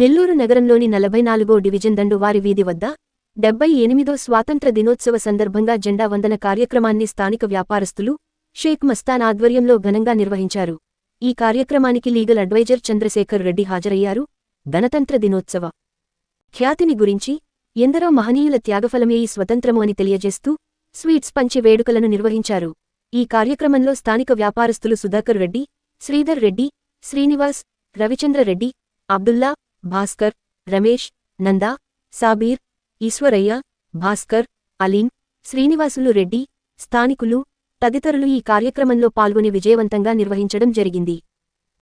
నెల్లూరు నగరంలోని నలభై నాలుగో డివిజన్ దండువారి వీధి వద్ద డెబ్బై ఎనిమిదో స్వాతంత్ర దినోత్సవ సందర్భంగా జెండా వందన కార్యక్రమాన్ని స్థానిక వ్యాపారస్తులు షేక్ మస్తాన్ ఆధ్వర్యంలో ఘనంగా నిర్వహించారు. ఈ కార్యక్రమానికి లీగల్ అడ్వైజర్ చంద్రశేఖర్ రెడ్డి హాజరయ్యారు. గణతంత్ర దినోత్సవ ఖ్యాతిని గురించి ఎందరో మహనీయుల త్యాగఫలమే ఈ స్వతంత్రము అని తెలియజేస్తూ స్వీట్స్ పంచి వేడుకలను నిర్వహించారు. ఈ కార్యక్రమంలో స్థానిక వ్యాపారస్తులు సుధాకర్ రెడ్డి శ్రీధర్ రెడ్డి శ్రీనివాస్ రవిచంద్ర రెడ్డి అబ్దుల్లా భాస్కర్ రమేష్ నందా సాబీర్ ఈశ్వరయ్య భాస్కర్ అలీం శ్రీనివాసులు రెడ్డి స్థానికులు తదితరులు ఈ కార్యక్రమంలో పాల్గొని విజయవంతంగా నిర్వహించడం జరిగింది.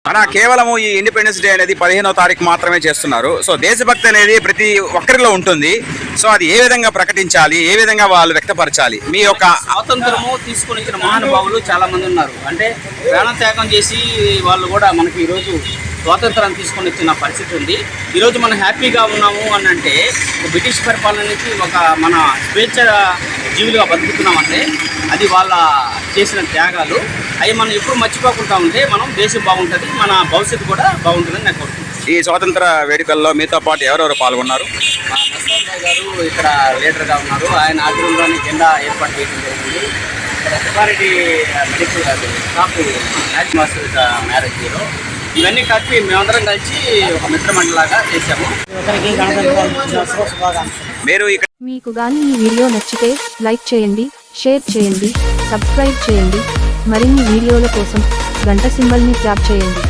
మన కేవలము ఈ ఇండిపెండెన్స్ డే అనేది పదిహేనో తారీఖు మాత్రమే చేస్తున్నారు. సో దేశభక్తి అనేది ప్రతి ఒక్కరిలో ఉంటుంది. సో అది ఏ విధంగా ప్రకటించాలి ఏ విధంగా వాళ్ళు వ్యక్తపరచాలి మీ యొక్క స్వాతంత్రము తీసుకొని వచ్చిన మహానుభావులు చాలా మంది ఉన్నారు. అంటే ప్రాణ త్యాగం చేసి వాళ్ళు కూడా మనకి ఈరోజు స్వాతంత్రాన్ని తీసుకొని వచ్చిన పరిస్థితి ఉంది. ఈరోజు మనం హ్యాపీగా ఉన్నాము అని అంటే బ్రిటిష్ పరిపాలన నుంచి ఒక మన స్వేచ్ఛ జీవులుగా బతుకుతున్నామంటే అది వాళ్ళ చేసిన త్యాగాలు. అవి మనం ఎప్పుడు మర్చిపోకుండా ఉంటే మనం దేశం బాగుంటుంది మన భవిష్యత్తు కూడా బాగుంటుందని నేను కోరుకుంటున్నాను. ఈ స్వాతంత్ర వేడుకల్లో మీతో పాటు ఎవరెవరు పాల్గొన్నారు? గారు ఇక్కడ లీడర్గా ఉన్నారు. ఆయన ఆధ్వర్యంలోని జెండా ఏర్పాటు చేయడం జరిగింది. ఇక్కడ Subbareddy medical shop marriage hero ఇవన్నీ కలిపి మేమందరం కలిసి ఒక మిత్రమండలాగా చేశాము. శుభాకాంక్షలు. మీరు మీకు గాని ఈ వీడియో నచ్చితే లైక్ చేయండి షేర్ చేయండి సబ్స్క్రైబ్ చేయండి. మరిన్ని వీడియోల కోసం గంట సింబల్ని ట్యాప్ చేయండి.